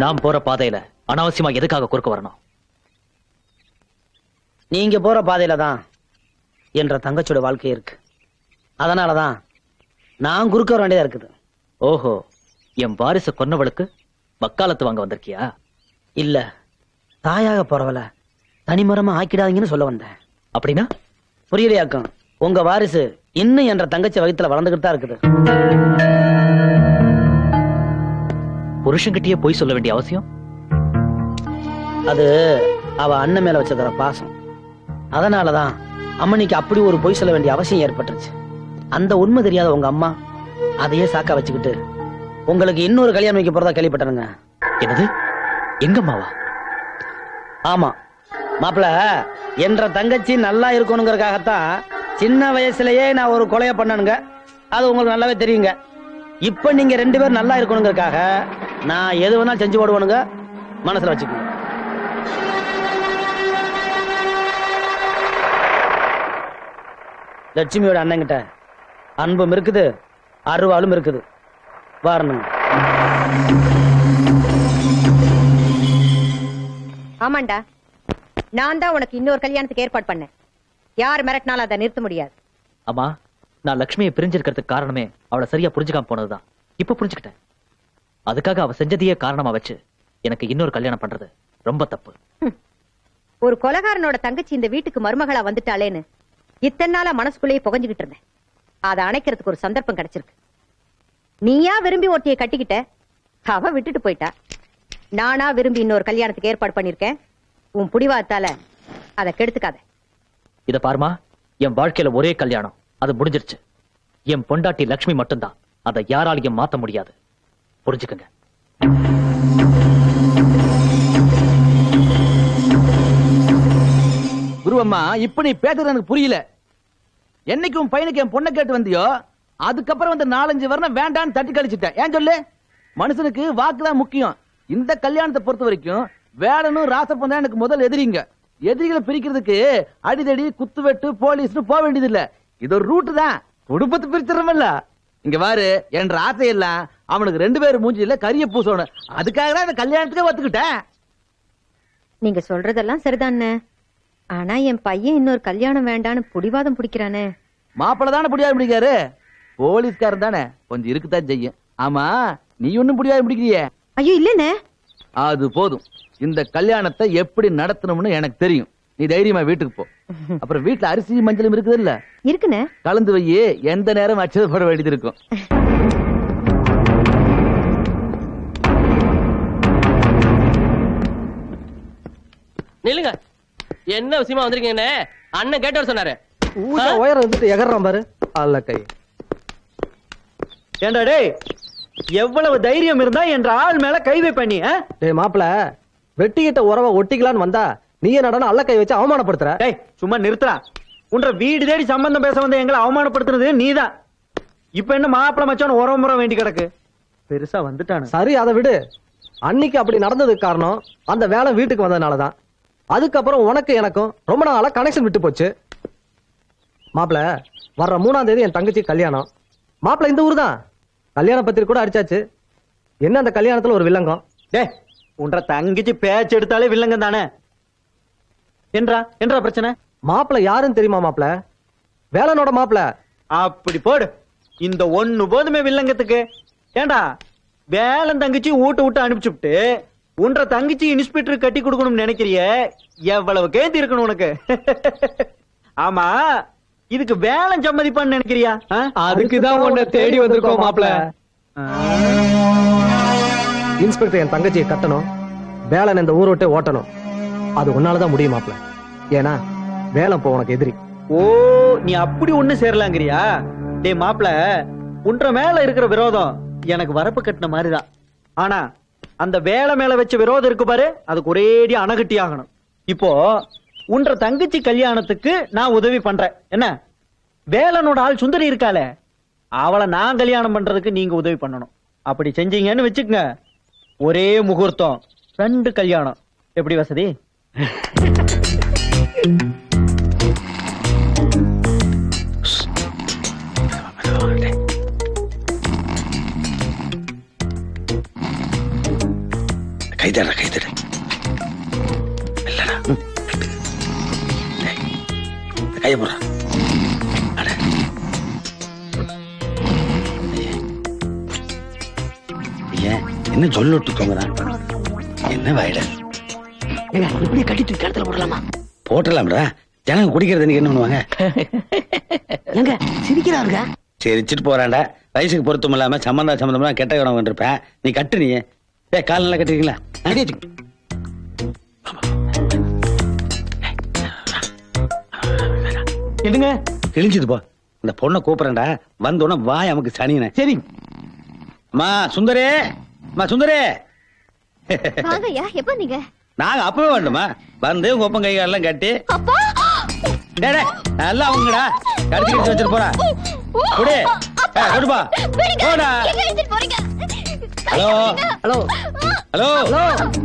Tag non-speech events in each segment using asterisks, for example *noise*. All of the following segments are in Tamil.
நான் போற பாதையில அனாவசியமா எதுக்காக குறுக்க வரணும்? நீங்க போற பாதையில தான் என்ற தங்கச்சியோட வாழ்க்கை இருக்கு. அதனாலதான் நான் குறுக்க வர வேண்டியதா இருக்குது. ஓஹோ என் வாரிசு கொன்னவளுக்கு வக்காலத்து வாங்க வந்திருக்கியா? இல்ல தாயாக போறவள தனிமரமா ஆக்கிடாதீங்கன்னு சொல்ல வந்தேன். அப்படின்னா? புரியலையாக்கம் உங்க வாரிசு இன்னும் என்ற தங்கச்சி வயித்துல வளர்ந்துகிட்டு தான் இருக்குது. புருஷன்கிட்டயே போய் சொல்ல வேண்டிய அவசியம்? அது அவ அண்ணன் மேல வச்சிருக்கிற பாசம். அதனாலதான் அம்மனிக்கு அப்படி ஒரு பொய் சொல்ல வேண்டிய அவசியம் ஏற்பட்டுருச்சு. அந்த உண்மை தெரியாத உங்க அம்மா அதையே சாக்கா வச்சுக்கிட்டு உங்களுக்கு இன்னொரு கல்யாணம் வைக்க போறதா கேள்விப்பட்டனுங்க. என்னது? எங்கம்மாவா ஆமா. மாப்பிள என்ற தங்கச்சி நல்லா இருக்கணுங்கிறதுக்காகத்தான் சின்ன வயசுலயே நான் ஒரு கொலைய பண்ணனுங்க. அது உங்களுக்கு நல்லாவே தெரியுங்க. இப்ப நீங்க ரெண்டு பேரும் நல்லா இருக்கணுங்கிறதுக்காக நான் எது வேணாலும் செஞ்சு போடுவேனுங்க மனசுல வச்சுக்கோங்க லட்சுமியோட அண்ணங்கிட்ட அன்பும் இருக்குது அருவாலும் இருக்குது. வாரணுங்க ஆமாண்டா. நான் தான் உனக்கு இன்னொரு கல்யாணத்துக்கு ஏற்பாடு பண்ணேன். யார் மிரட்டினாலும் அதை நிறுத்த முடியாது. அம்மா நான் லக்ஷ்மியை பிரிஞ்சிருக்கிறதுக்கு காரணமே அவளை சரியா புரிஞ்சுக்காம போனதுதான். இப்ப புரிஞ்சுக்கிட்டேன். அதுக்காக அவ செஞ்சதையே காரணமா வச்சு எனக்கு இன்னொரு கல்யாணம் பண்றது ரொம்ப தப்பு. ஒரு கொலகாரனோட தங்கச்சி இந்த வீட்டுக்கு மருமகளா வந்துட்டாளேன்னு இத்தனை நாளா மனசுக்குள்ளேயே புகஞ்சுகிட்டு இருந்தேன். அதை அணைக்கிறதுக்கு ஒரு சந்தர்ப்பம் கிடைச்சிருக்கு. நீயா விரும்பி ஒட்டிய கட்டிக்கிட்ட? அவ விட்டுட்டு போயிட்டா. நானா விரும்பி இன்னொரு கல்யாணத்துக்கு ஏற்பாடு பண்ணிருக்கேன் உன் புடிவாத்தால அதை கெடுத்துக்காத. இத பாருமா என் வாழ்க்கையில ஒரே கல்யாணம். அது முடிஞ்சிருச்சு. என் பொண்டாட்டி லக்ஷ்மி மட்டும்தான். அதை யாராலையும் மாத்த முடியாது. புரிஞ்சுக்கங்க. குருவம்மா இப்ப நீ பேசுறது எனக்கு புரியல. என்னைக்கு உன் பையனுக்கு என் பொண்ணை கேட்டு வந்தியோ அதுக்கப்புறம் வந்து நாலஞ்சு வருடம் வேண்டான்னு தட்டி கழிச்சுட்டேன் ஏன் சொல்லு? மனுஷனுக்கு வாக்குதான் முக்கியம். இந்த கல்யாணத்தை பொறுத்த வரைக்கும் வேலனும் ராசப்பன் தான் எனக்கு முதல் எதிரிங்க. எதிரிகளை பிரிக்கிறதுக்கு அடிதடி குத்துவெட்டு போலீஸ்னு போக வேண்டியது இல்ல இது ஒரு ரூட்டு தான். குடும்பத்தை பிரிச்சிடறமல்ல இங்க பாரு என்ற ஆசையெல்லாம் அவனுக்கு ரெண்டு பேரும் மூஞ்சில கரிய பூசணும் அதுக்காக தான் இந்த கல்யாணத்துக்கே ஒத்துக்கிட்டேன். நீங்க சொல்றதெல்லாம் சரிதானே? ஆனா என் பையன் இன்னொரு கல்யாணம் வேண்டான்னு புடிவாதம் பிடிக்கிறானே. மாப்பிள்ள தானே புடியாது பிடிக்காரு போலீஸ்காரன் தானே. கொஞ்சம் இருக்குதான் செய்யும். ஆமா நீ ஒண்ணும் புடியாது பிடிக்கிறியே? ஐயோ இல்லனே அது போதும். இந்த கல்யாணத்தை எப்படி நடத்தணும்னு எனக்கு தெரியும். நீ தைரியமா வீட்டுக்கு போ. அப்புறம் வீட்டுல அரிசி மஞ்சளும் இருக்குது இல்ல இருக்குனே கலந்து வை எந்த நேரம் அச்சதப்பட வேண்டியது இருக்கும். நில்லுங்க. என்ன விஷயமா வந்திருக்கீங்கன்னு? அண்ணன் கேட்டவர் சொன்னாரு. ஊட்ட உயரம் வந்துட்டு எகறான் பாரு. அல்ல கை. ஏண்டா டேய் எவ்வளவு தைரியம் இருந்தா என்ற ஆள் மேல கை வைப்ப நீ? டேய் மாப்பிள வெட்டிக்கிட்ட உறவை ஒட்டிக்கலான்னு வந்தா நீ என்னடா அல்ல கை வச்சு அவமானப்படுத்துற? டேய் சும்மா நிறுத்துறா உன்ற வீடு தேடி சம்பந்தம் பேச வந்த எங்களை அவமானப்படுத்துறது நீதான். இப்ப என்ன மாப்பிள மச்சான் உரம் முறை வேண்டி கிடக்கு? பெருசா வந்துட்டானு. சரி அதை விடு. அன்னைக்கு அப்படி நடந்ததுக்கு காரணம் அந்த வேலை வீட்டுக்கு வந்ததுனாலதான். அதுக்கப்புறம் உனக்கு எனக்கும் ரொம்ப நாளா கனெக்ஷன் விட்டு போச்சு. மாப்பிள வர்ற மூணாம் தேதி என் தங்கச்சி கல்யாணம். மாப்பிள்ள இந்த ஊர் தான் கல்யாண பத்திரிக்கை கூட அடிச்சாச்சு. என்ன அந்த கல்யாணத்துல ஒரு வில்லங்கம்? டே உன்ற தங்கச்சி பேச்சு எடுத்தாலே வில்லங்கம் தானே? என்றா என்றா பிரச்சனை? மாப்பிள்ள யாருன்னு தெரியுமா மாப்பிள? வேலனோட மாப்பிள. அப்படி போடு. இந்த ஒண்ணு போதுமே வில்லங்கத்துக்கு. ஏண்டா வேலன் தங்கச்சி ஊட்ட விட்டு அனுப்பிச்சுட்டு உன்ற தங்கச்சி இன்ஸ்பெக்டர் கட்டி கொடுக்கணும்னு நினைக்கிறிய? எவ்வளவு கேந்தி இருக்கணும் உனக்கு? *laughs* ஆமா இதுக்கு வேலன் சம்மதிப்பான்னு நினைக்கிறியா? அதுக்குதான் உன்னை தேடி வந்திருக்கோம் மாப்பிள இன்ஸ்பெக்டர் என் தங்கச்சியை கட்டணும். வேலன் இந்த ஊரை விட்டு ஓட்டணும். அது உன்னாலதான் முடியும் மாப்பிள ஏன்னா வேலன் இப்போ உனக்கு எதிரி. ஓ நீ அப்படி ஒண்ணு சேரலாங்கிறியா? டேய் மாப்ள உன்ற மேல இருக்கிற விரோதம் எனக்கு வரப்பு கட்டின மாதிரிதான். ஆனா அந்த வேலை மேல வச்ச விரோதம் இருக்கு பாரு அதுக்கு ஒரேடி அணகட்டி ஆகணும். இப்போ உன்ற தங்கச்சி கல்யாணத்துக்கு நான் உதவி பண்றேன். என்ன? வேலனோட ஆள் சுந்தரி இருக்காளே அவளை நான் கல்யாணம் பண்றதுக்கு நீங்க உதவி பண்ணணும். அப்படி செஞ்சீங்கன்னு வச்சுக்கங்க. ஒரே முகூர்த்தம் ரெண்டு கல்யாணம். எப்படி வசதி? கைதட கைதட இல்லடா. கட்டு. கையை போடுறா. என்ன சொல்லொட்டு தூங்குறான் என்ன வாயிட இப்படியே கட்டிட்டு கிணத்துல போடலாமா? போட்டலாம்டா. ஜனங்க குடிக்கிறது என்ன பண்ணுவாங்க? எங்க சிரிக்கிறாருங்க. சிரிச்சிட்டு போறான்டா. வயசுக்கு பொருத்தம் இல்லாம சம்பந்தா சம்பந்தம்லாம் கெட்ட கணவன் இருப்பேன் நீ கட்டு நீ ஏ கால் நல்லா கட்டுறீங்களா என்னங்க? கிழிஞ்சது போ. இந்த பொண்ணை கூப்பிடுறேன்டா. வந்தோடனே வாய் நமக்கு சனினே சரி. அம்மா சுந்தரே. அம்மா சுந்தரே. வாங்கய்யா எப்ப நீங்க? நாங்க அப்பவே வேண்டுமா வந்து உங்க ஒப்பம் கை காலெல்லாம் கட்டி. அப்பா! டேய், டேய், நல்லா அவங்கடா கடிச்சு வச்சிட்டு போறா குடி. கொடுப்பா போடா. ஹலோ. ஹலோ. ஹலோ. ஹலோ.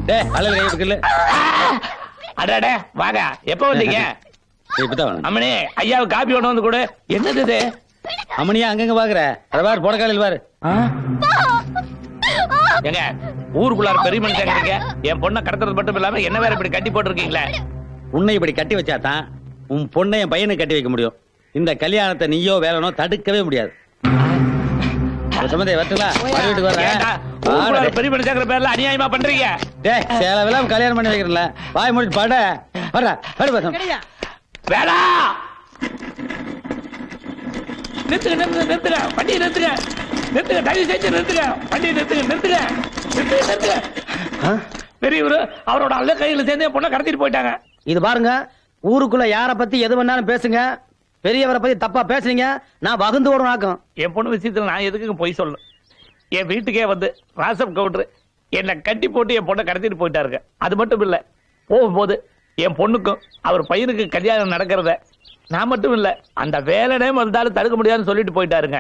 டேய் அலையில கை வைக்கல அடாடே வாங்க. எப்ப வந்தீங்க? இப்பதான் அம்மனே ஐயாவுக்கு காப்பி ஒண்ணு வந்து கொடு. என்னது இது? அம்மனியா அங்கங்க பாக்குற. பாரு போட காலையில் பாரு. ஏங்க ஊருக்குள்ளார பெரிய மனுஷங்க என் பொண்ணை கடத்துறது மட்டும் இல்லாம என்ன வேற இப்படி கட்டி போட்டிருக்கீங்களே? உன்னை இப்படி கட்டி வச்சாதான் உன் பொண்ணை என் பையனுக்கு கட்டி வைக்க முடியும். இந்த கல்யாணத்தை நீயோ வேலனோ தடுக்கவே முடியாது. சம்பந்தே வரட்டுங்களா? மறு வீட்டுக்கு வரேன். பெரிய மனுஷங்கிற பேர்ல அநியாயமா பண்றீங்க. டேய் சேலவெல்லாம் கல்யாணம் பண்ணி வைக்கிறல வாய் மூடிட்டு பாட. வர படு பசம். வேடா! நிறுத்துங்க நிறுத்துங்க நிறுத்துங்க. வண்டியை நிறுத்துங்க. நிறுத்துங்க தயவு செஞ்சு நிறுத்துங்க. வண்டியை நிறுத்துங்க நிறுத்துங்க. நிறுத்துங்க நிறுத்துங்க. பெரியவரு அவரோட அல்ல கையில சேர்ந்து பொண்ணை கடத்திட்டு போயிட்டாங்க. இது பாருங்க ஊருக்குள்ள யார பத்தி எது வேணாலும் பேசுங்க. பெரியவரை பத்தி தப்பா பேசுறீங்க நான் வகுந்து ஓடும் ஆக்கும். என் பொண்ணு விஷயத்துல நான் எதுக்கு பொய் சொல்லணும். என் வீட்டுக்கே வந்து ராசப் கவுண்டர் என்னை கட்டி போட்டு என் பொண்ணை கடத்திட்டு போயிட்டாருங்க. அது மட்டும் இல்ல போகும்போது என் பொண்ணுக்கும் அவர் பையனுக்கு கல்யாணம் நடக்கிறத நான் மட்டும் இல்ல அந்த வேலைனே வந்தாலும் தடுக்க முடியாதுன்னு சொல்லிட்டு போயிட்டாருங்க.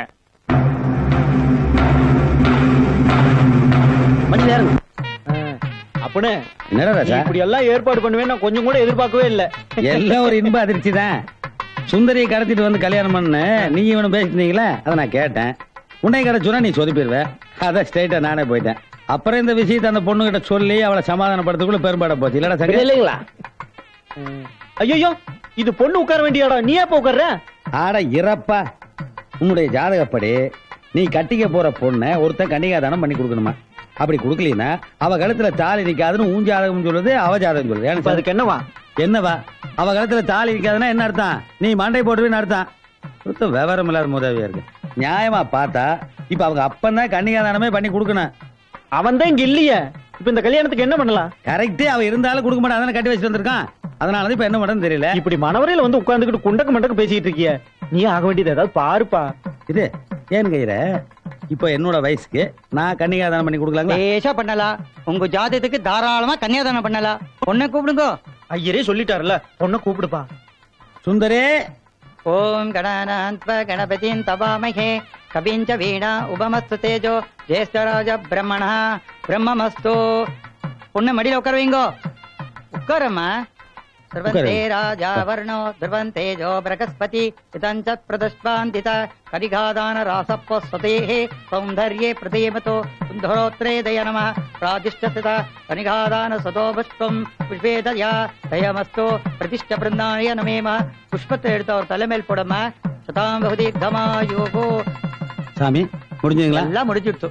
மணி நேரம். அப்பனே இப்படி எல்லாம் ஏற்பாடு பண்ணுவேன் நான் கொஞ்சம் கூட எதிர்பார்க்கவே இல்ல. எல்லாம் ஒரு இன்ப அதிர்ச்சி தான். சுந்தரியை கடத்திட்டு வந்து கல்யாணம் பண்ணு. நீ இவனு பேசினீங்களே அதை நான் கேட்டேன். உன்னை கிடைச்சுனா நீ சொதுப்பிடுவ. அதான் ஸ்ட்ரைட்டா நானே போயிட்டேன். அப்புறம் இந்த விஷயத்தை அந்த பொண்ணு கிட்ட சொல்லி அவளை சமாதானப்படுறதுக்குள்ள பெரும்பாட போச்சு. இல்லடா சங்க இல்லைங்களா? ஐயோ இது பொண்ணு உட்கார வேண்டிய இடம் நீ எப்ப உட்கார்ற? ஆட இறப்பா. உன்னுடைய ஜாதகப்படி நீ கட்டிக்க போற பொண்ணை ஒருத்தன் கன்னிகாதானம் பண்ணி கொடுக்கணுமா? அப்படி கொடுக்கலனா அவ கழுத்துல தாலி நிக்காதுன்னு உன் ஜாதகம் சொல்லுது அவ ஜாதகம் சொல்லுது எனக்கு அதுக்கு என்னவா? என்னவா? அவ கழுத்துல தாலி நிக்காதுன்னா என்ன அர்த்தம்? நீ மண்டை போட்டுருவேன்னு அர்த்தம். சுத்தம் விவரம் இல்லாத முதவியா இருக்கு. நியாயமா பார்த்தா இப்ப அவங்க அப்பந்தான் கன்னிகாதானமே பண்ணி கொடுக்கணும். அவன் தான் இங்க இல்லையே. இப்ப இந்த கல்யாணத்துக்கு என்ன பண்ணலாம்? கரெக்டே அவ இருந்தாலும் கொடுக்க மாட்டான் கட்டி வச்சுட்டு வந்திருக்கான்? அதனால இப்ப என்ன பண்றதுன்னு தெரியல. இப்படி மனவரையில வந்து உட்கார்ந்துகிட்டு குண்டக்கு மண்டக்கு பேசிட்டு இருக்கிய. நீ ஆக வேண்டியது ஏதாவது பாருப்பா. இது ஏன் கையிற இப்போ என்னோட வயசுக்கு நான் கன்னிகாதானம் பண்ணி கொடுக்கலாங்களா? லேசா பண்ணலாம் உங்க ஜாதகத்துக்கு தாராளமா கன்னியாதானம் பண்ணலாம் பொண்ணை கூப்பிடுங்க. ஐயரே சொல்லிட்டாருல பொண்ணை கூப்பிடுப்பா. சுந்தரே! ஓம் கணானாந்த்வ கணபதின் தவாமகே கபிஞ்ச வீணா உபமஸ்து தேஜோ ஜேஷ்டராஜ பிரம்மணா பிரம்மமஸ்து. பொண்ணு மடியில உட்கார வைங்கோ. உட்காரம்மா. सर्वन्ते राजा वर्णो ध्रुवं तेजो बृहस्पति इदं च प्रदुष्पान्दित करिघादानरासप्पस्वतेः सौन्दर्ये प्रतीमतो सुन्धरोत्रे दय नमः प्रादिष्टस्थित कनिघादानसतो पुष्पं पुष्पे दया दयमस्तु प्रतिष्ठ बृन्दाय नमेम புஷ்பத்தை எடுத்து அவர் தலைமையில் போடமா சதாம் பகுதி கமாயோகோ சாமி முடிஞ்சுங்களா எல்லாம் முடிஞ்சிடுச்சு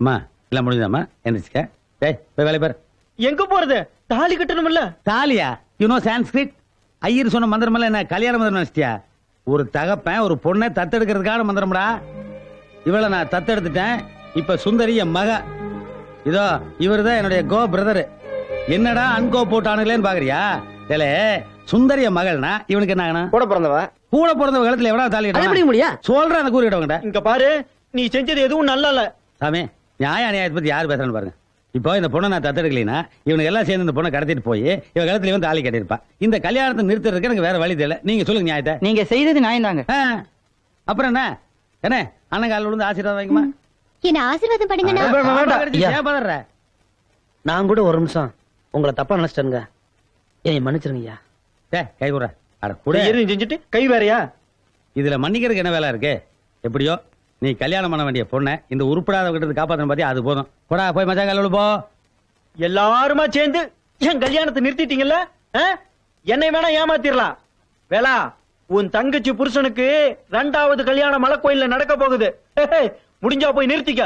அம்மா எல்லாம் முடிஞ்சுதாம்மா எந்திரிச்சுக்க டேய் போய் வேலை பாரு எங்க போறது தாலி கட்டணும்ல தாலியா? யூனோ சான்ஸ்கிரிட் ஐயர் சொன்ன மந்திரமெல்லாம் என்ன கல்யாண மந்திரம் நினைச்சிட்டியா? ஒரு தகப்பன் ஒரு பொண்ணை தத்தெடுக்கிறதுக்கான மந்திரம்டா. இவளை நான் தத்தெடுத்துட்டேன். இப்ப சுந்தரி என் மக. இதோ இவர்தான் என்னுடைய கோ பிரதர். என்னடா அன்கோ போட்டானுங்களேன்னு பாக்குறியா? ஏலே சுந்தரிய மகள்னா இவனுக்கு என்ன கூட பிறந்தவ? கூட பிறந்த காலத்துல எவனா தாலி? முடியா சொல்றேன் அந்த கூறிட்டவங்கிட்ட இங்க பாரு நீ செஞ்சது எதுவும் நல்லா இல்ல சாமி நியாய அநியாயத்தை பத்தி யார் பேசுறேன்னு பாருங்க. இப்போ இந்த பொண்ணை நான் தத்தெடுக்கலைன்னா இவனுக்கு எல்லாம் சேர்ந்து இந்த பொண்ணை கடத்திட்டு போய் இவன் கழுத்துல இவன் தாலி கட்டியிருப்பா. இந்த கல்யாணத்தை நிறுத்துறதுக்கு எனக்கு வேற வழி தெரியல. நீங்க சொல்லுங்க நியாயத்தை. நீங்க செய்தது நியாயம் தாங்க அப்புறம் என்ன? என்ன? அண்ணன் காலில் விழுந்து ஆசீர்வாதம் வைக்குமா என்ன ஆசீர்வாதம் பண்ணுங்கண்ணா நான்? கூட ஒரு நிமிஷம் உங்களை தப்பா நினைச்சிட்டேங்க ஏன் மன்னிச்சிருங்கய்யா டே கை கூட அட கூட. செஞ்சுட்டு. கை வேறயா? இதுல மன்னிக்கிறதுக்கு என்ன வேலை இருக்கு? எப்படியோ? நீ கல்யாணம் பண்ண வேண்டிய பொண்ணை இந்த உருப்படாத கிட்ட காப்பாத்தணும் பாத்தியா? அது போதும். போடா போய் மச்சா கல்லூரி போ. எல்லாருமா சேர்ந்து என் கல்யாணத்தை நிறுத்திட்டீங்கல்ல? ஆ? என்னை வேணா ஏமாத்திரலாம். வேளா உன் தங்கச்சி புருஷனுக்கு ரெண்டாவது கல்யாணம் மலை கோயில்ல நடக்க போகுது முடிஞ்சா போய் நிறுத்திக்க.